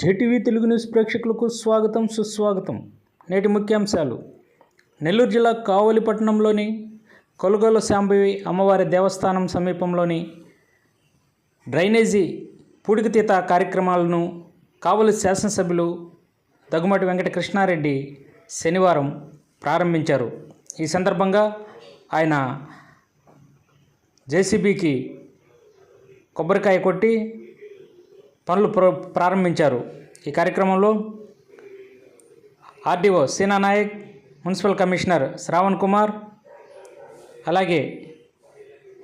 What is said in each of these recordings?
JTV Telugu news ప్రేక్షకులకు స్వాగతం సుస్వాగతం. నేటి ముఖ్యాంశాలు. నెల్లూరు జిల్లా కావలిపట్నంలోని కొలుగోలు శాంభవి అమ్మవారి దేవస్థానం సమీపంలోని డ్రైనేజీ పూడికతీత కార్యక్రమాలను కావలి శాసనసభ్యులు దగ్గుమాటి వెంకటకృష్ణారెడ్డి శనివారం ప్రారంభించారు. ఈ సందర్భంగా ఆయన జేసీబీకి కొబ్బరికాయ కొట్టి పనులు ప్ర ప్రారంభించారు. ఈ కార్యక్రమంలో RDO Seena Nayak municipal commissioner Shravan Kumar అలాగే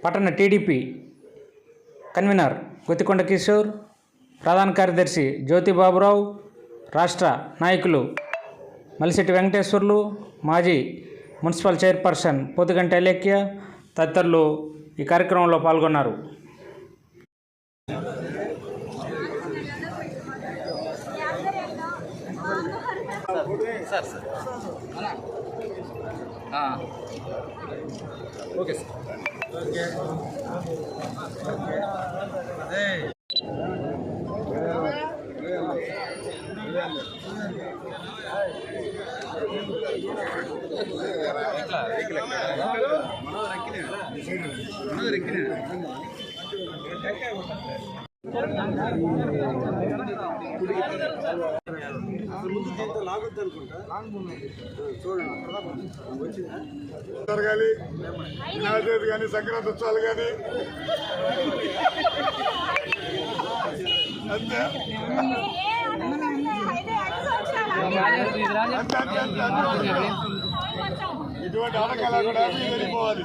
పట్టణ టీడీపీ కన్వీనర్ గుత్తికొండ కిషోర్ ప్రధాన కార్యదర్శి జ్యోతి బాబురావు రాష్ట్ర నాయకులు మలిశెట్టి వెంకటేశ్వర్లు మాజీ మున్సిపల్ చైర్పర్సన్ పోతుగంటి అలేఖ్య తదితరులు ఈ కార్యక్రమంలో పాల్గొన్నారు. Sir sir. Okay sir. జరగాలి కానీ సంక్రాంతి ఉత్సవాలు కానీ అంతే ఇటువంటి ఆటకాలు కూడా జరిగిపోవాలి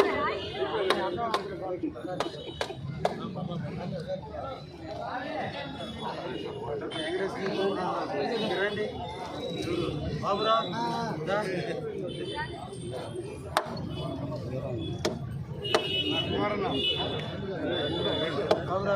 రండి బాబురా బాబురా అవునా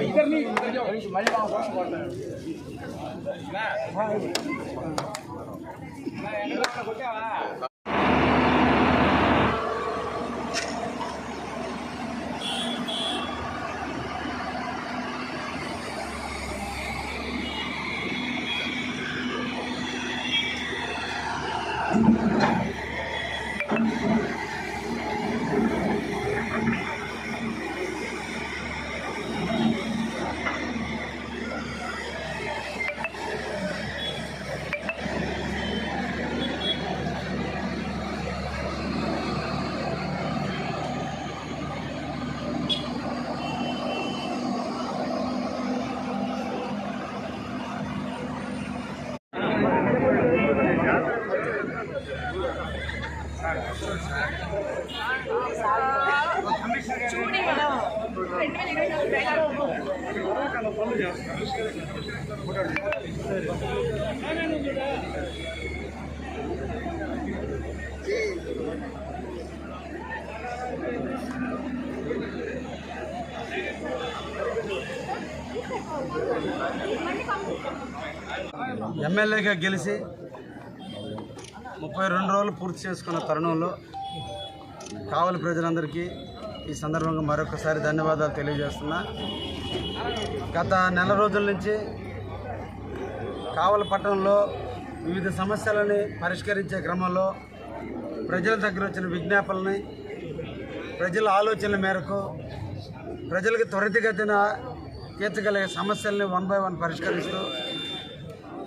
इधर नहीं इधर जाओ मजा आ అలే అనకోటి ఎమ్మెల్యేగా గెలిచి ముప్పై రెండు రోజులు పూర్తి చేసుకున్న తరుణంలో కావలి ప్రజలందరికీ ఈ సందర్భంగా మరొకసారి ధన్యవాదాలు తెలియజేస్తున్నా. గత నెల రోజుల నుంచి కావలి పట్టణంలో వివిధ సమస్యలని పరిష్కరించే క్రమంలో ప్రజల దగ్గర వచ్చిన విజ్ఞాపనని ప్రజల ఆలోచనల మేరకు ప్రజలకు త్వరితగతిన తీర్చగలిగే సమస్యల్ని వన్ బై వన్ పరిష్కరిస్తూ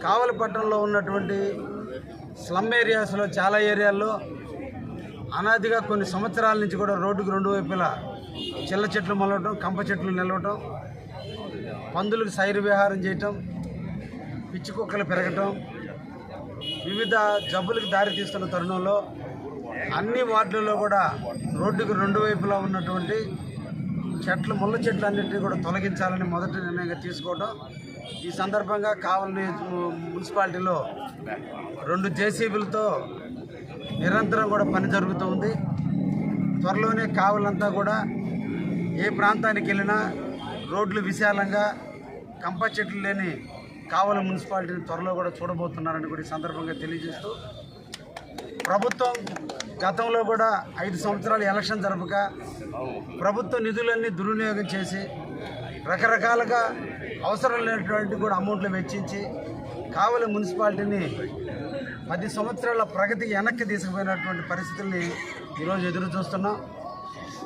కావలి పట్టణంలో ఉన్నటువంటి స్లమ్ ఏరియాస్లో చాలా ఏరియాల్లో అనాదిగా కొన్ని సంవత్సరాల నుంచి కూడా రోడ్డుకు రెండు వైపులా చిల్ల చెట్లు మొలవటం కంప చెట్లు నిలవటం పందులకు సైరు విహారం చేయటం పిచ్చి కుక్కలు పెరగటం వివిధ జబ్బులకు దారితీస్తున్న తరుణంలో అన్ని వార్డులలో కూడా రోడ్డుకు రెండు వైపులా ఉన్నటువంటి చెట్లు ముళ్ళ చెట్లు అన్నింటినీ కూడా తొలగించాలని మొదటి నిర్ణయంగా తీసుకోవడం. ఈ సందర్భంగా కావలి మున్సిపాలిటీలో రెండు జేసీబీలతో నిరంతరం కూడా పని జరుగుతూ ఉంది. త్వరలోనే కావలంతా కూడా ఏ ప్రాంతానికి వెళ్ళినా రోడ్లు విశాలంగా కంప చెట్లు లేని కావల మున్సిపాలిటీని త్వరలో కూడా చూడబోతున్నారని కూడా ఈ సందర్భంగా తెలియజేస్తూ ప్రభుత్వం గతంలో కూడా ఐదు సంవత్సరాలు ఎలక్షన్ జరపక ప్రభుత్వ నిధులన్నీ దుర్వినియోగం చేసి రకరకాలుగా అవసరం లేనటువంటి కూడా అమౌంట్లు వెచ్చించి కావలి మున్సిపాలిటీని పది సంవత్సరాల ప్రగతికి వెనక్కి తీసుకుపోయినటువంటి పరిస్థితుల్ని ఈరోజు ఎదురు చూస్తున్నాం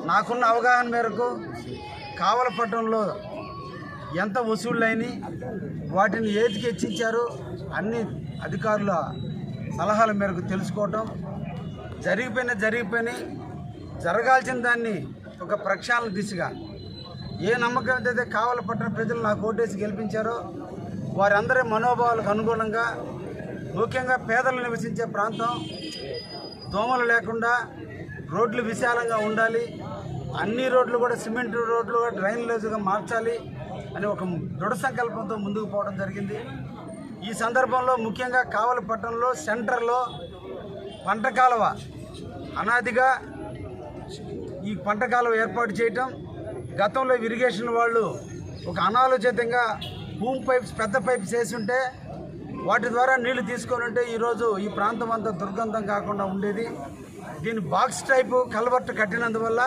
నాకున్న అవగాహన మేరకు కావలపట్నంలో ఎంత వసూళ్ళైనాయి వాటిని ఏతికి హెచ్చించారు అన్ని అధికారుల సలహాల మేరకు తెలుసుకోవటం. జరిగిపోయిన జరిగిపోయినాయి జరగాల్సిన దాన్ని ఒక ప్రక్షాళన దిశగా. ఏ నమ్మకం అయితే కావల పట్టణ ప్రజలు నాకు ఓటేసి గెలిపించారో వారందరి మనోభావాలకు అనుగుణంగా ముఖ్యంగా పేదలు నివసించే ప్రాంతం దోమలు లేకుండా రోడ్లు విశాలంగా ఉండాలి. అన్ని రోడ్లు కూడా సిమెంట్ రోడ్లు కూడా డ్రైన్లేజ్గా మార్చాలి అని ఒక దృఢ సంకల్పంతో ముందుకు పోవడం జరిగింది. ఈ సందర్భంలో ముఖ్యంగా కావలపట్నంలో సెంటర్లో పంట కాలువ అనాదిగా ఈ పంట కాలువ ఏర్పాటు చేయటం గతంలో ఇరిగేషన్ వాళ్ళు ఒక అనాలోచితంగా భూమి పైప్స్ పెద్ద పైప్స్ వేసి ఉంటే వాటి ద్వారా నీళ్ళు తీసుకొని ఉంటే ఈరోజు ఈ ప్రాంతం అంతా దుర్గంధం కాకుండా ఉండేది. దీని బాక్స్ టైపు కల్వర్ట్ కట్టినందువల్ల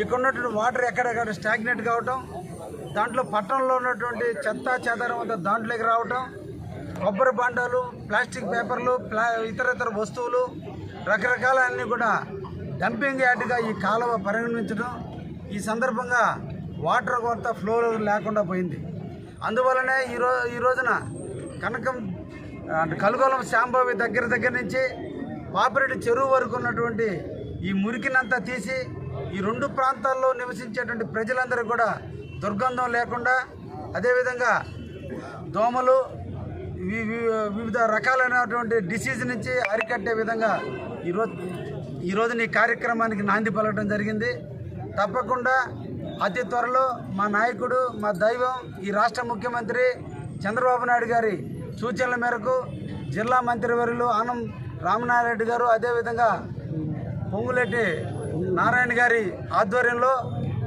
ఇక్కడ ఉన్నటువంటి వాటర్ ఎక్కడెక్కడ స్టాగ్నెట్ కావటం దాంట్లో పట్టణంలో ఉన్నటువంటి చెత్త చెదారం అంతా దాంట్లోకి రావటం కొబ్బరి బాండాలు ప్లాస్టిక్ పేపర్లు ప్లా ఇతర ఇతర వస్తువులు రకరకాలన్నీ కూడా డంపింగ్ యార్డ్గా ఈ కాలువ పరిగణించడం ఈ సందర్భంగా వాటర్ కొంత ఫ్లో లేకుండా పోయింది. అందువలనే ఈరో ఈ రోజున కనకం అంటే కలుగోలం శాంభవి దగ్గర దగ్గర నుంచి పాపిరెడ్డి చెరువు వరకు ఉన్నటువంటి ఈ మురికినంతా తీసి ఈ రెండు ప్రాంతాల్లో నివసించేటువంటి ప్రజలందరూ కూడా దుర్గంధం లేకుండా అదేవిధంగా దోమలు వివిధ రకాలైనటువంటి డిసీజ్ నుంచి అరికట్టే విధంగా ఈరోజు ఈరోజు ఈ కార్యక్రమానికి నాంది పలకడం జరిగింది. తప్పకుండా అతి త్వరలో మా నాయకుడు మా దైవం ఈ రాష్ట్ర ముఖ్యమంత్రి చంద్రబాబు నాయుడు గారి సూచనల మేరకు జిల్లా మంత్రివర్యులు ఆనం రామనారాయణ గారు అదేవిధంగా పొంగులెట్టి నారాయణ గారి ఆధ్వర్యంలో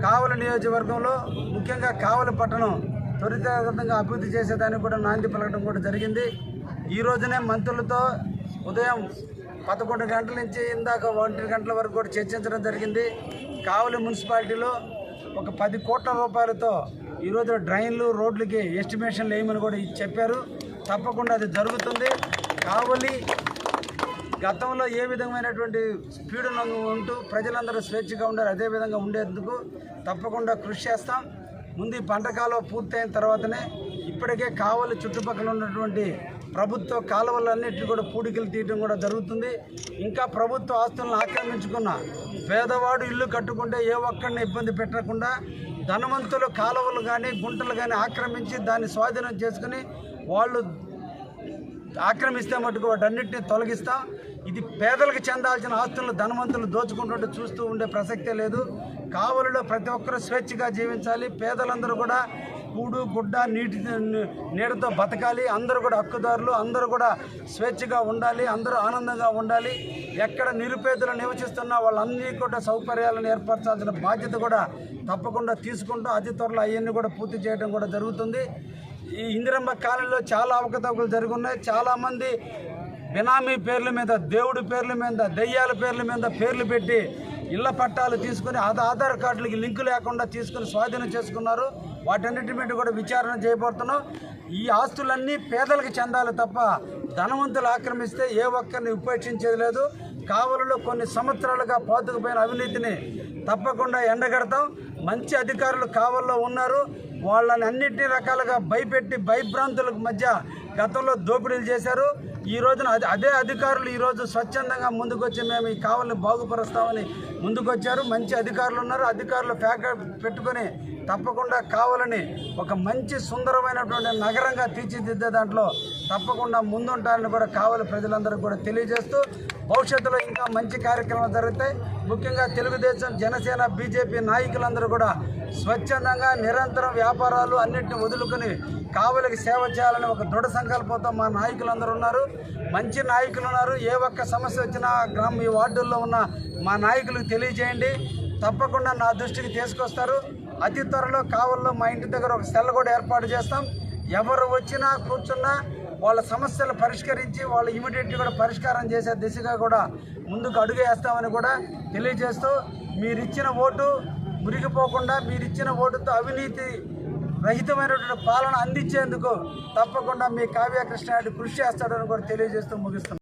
కావలి నియోజకవర్గంలో ముఖ్యంగా కావలి పట్టణం త్వరితగతంగా అభివృద్ధి చేసేదానికి కూడా నాంది పలకడం కూడా జరిగింది. ఈ రోజునే మంత్రులతో ఉదయం పదకొండు గంటల నుంచి ఇందాక ఒంటి గంటల వరకు కూడా చర్చించడం జరిగింది. కావలి మున్సిపాలిటీలో ఒక పది కోట్ల రూపాయలతో ఈరోజు డ్రైన్లు రోడ్లకి ఎస్టిమేషన్లు వేయమని కూడా చెప్పారు. తప్పకుండా అది జరుగుతుంది. కావలి గతంలో ఏ విధమైనటువంటి స్పీడ్ ఉంటూ ప్రజలందరూ స్వేచ్ఛగా ఉండారు అదే విధంగా ఉండేందుకు తప్పకుండా కృషి చేస్తాం. ముందు ఈ పంట పూర్తయిన తర్వాతనే ఇప్పటికే కావలి చుట్టుపక్కల ఉన్నటువంటి ప్రభుత్వ కాలువలన్నింటినీ కూడా పూడికలు తీయడం కూడా జరుగుతుంది. ఇంకా ప్రభుత్వ ఆస్తులను ఆక్రమించుకున్న పేదవాడు ఇల్లు కట్టుకుంటే ఏ ఒక్కడిని ఇబ్బంది పెట్టకుండా ధనవంతులు కాలువలు కానీ గుంటలు కానీ ఆక్రమించి దాన్ని స్వాధీనం చేసుకుని వాళ్ళు ఆక్రమిస్తే మటుకు వాటన్నిటిని తొలగిస్తాం. ఇది పేదలకు చెందాల్సిన ఆస్తులను ధనవంతులు దోచుకుంటుంటే చూస్తూ ఉండే ప్రసక్తే లేదు. కావలిలో ప్రతి ఒక్కరూ స్వేచ్ఛగా జీవించాలి. పేదలందరూ కూడా కూడు గుడ్డ నీటి నీడతో బతకాలి. అందరూ కూడా హక్కుదారులు. అందరూ కూడా స్వేచ్ఛగా ఉండాలి. అందరూ ఆనందంగా ఉండాలి. ఎక్కడ నిరుపేదలు నివసిస్తున్నా వాళ్ళందరికీ కూడా సౌకర్యాలను ఏర్పరచాల్సిన బాధ్యత కూడా తప్పకుండా తీసుకుంటూ అతి త్వరలో అవన్నీ కూడా పూర్తి చేయడం కూడా జరుగుతుంది. ఈ ఇందిరమ్మ కాలంలో చాలా అవకతవకలు జరుగున్నాయి. చాలామంది బినామీ పేర్ల మీద దేవుడి పేర్ల మీద దెయ్యాల పేర్ల మీద పేర్లు పెట్టి ఇళ్ళ పట్టాలు తీసుకుని ఆధార్ కార్డులకి లింకు లేకుండా తీసుకుని స్వాధీనం చేసుకున్నారు. వాటన్నిటి మీద కూడా విచారణ చేయబడుతున్నాం. ఈ ఆస్తులన్నీ పేదలకు చెందాలి తప్ప ధనవంతులు ఆక్రమిస్తే ఏ ఒక్కరిని ఉపేక్షించేది లేదు. కావలలో కొన్ని సంవత్సరాలుగా పాతుకుపోయిన అవినీతిని తప్పకుండా ఎండగడతాం. మంచి అధికారులు కావల్లో ఉన్నారు. వాళ్ళని అన్నింటి రకాలుగా భయపెట్టి భయభ్రాంతులకు మధ్య గతంలో దోపిడీలు చేశారు. ఈ రోజున అదే అదే అధికారులు ఈరోజు స్వచ్ఛందంగా ముందుకొచ్చి మేము ఈ కావల్ని బాగుపరుస్తామని ముందుకొచ్చారు. మంచి అధికారులు ఉన్నారు. అధికారులు ఫ్యాక పెట్టుకొని తప్పకుండా కావాలని ఒక మంచి సుందరమైనటువంటి నగరంగా తీర్చిదిద్దే దాంట్లో తప్పకుండా ముందుంటారని కూడా కావాలి ప్రజలందరూ కూడా తెలియజేస్తూ భవిష్యత్తులో ఇంకా మంచి కార్యక్రమాలు జరుగుతాయి. ముఖ్యంగా తెలుగుదేశం జనసేన బీజేపీ నాయకులందరూ కూడా స్వచ్ఛందంగా నిరంతరం వ్యాపారాలు అన్నింటిని వదులుకొని కావలికి సేవ చేయాలని ఒక దృఢ సంకల్పంతో మా నాయకులందరూ ఉన్నారు. మంచి నాయకులు ఉన్నారు. ఏ ఒక్క సమస్య వచ్చినా గ్రామం ఈ వార్డుల్లో ఉన్న మా నాయకులకు తెలియజేయండి. తప్పకుండా నా దృష్టికి తీసుకొస్తారు. అతి త్వరలో కావల్లో మా ఇంటి దగ్గర ఒక సెల్ కూడా ఏర్పాటు చేస్తాం. ఎవరు వచ్చినా కూర్చున్నా వాళ్ళ సమస్యలు పరిష్కరించి వాళ్ళు ఇమీడియట్గా కూడా పరిష్కారం చేసే దిశగా కూడా ముందుకు అడుగు వేస్తామని కూడా తెలియజేస్తూ మీరిచ్చిన ఓటు మురిగిపోకుండా మీరిచ్చిన ఓటుతో అవినీతి రహితమైనటువంటి పాలన అందించేందుకు తప్పకుండా మీ కావ్యకృష్ణ కృషి చేస్తాడని కూడా తెలియజేస్తూ ముగిస్తున్నాం.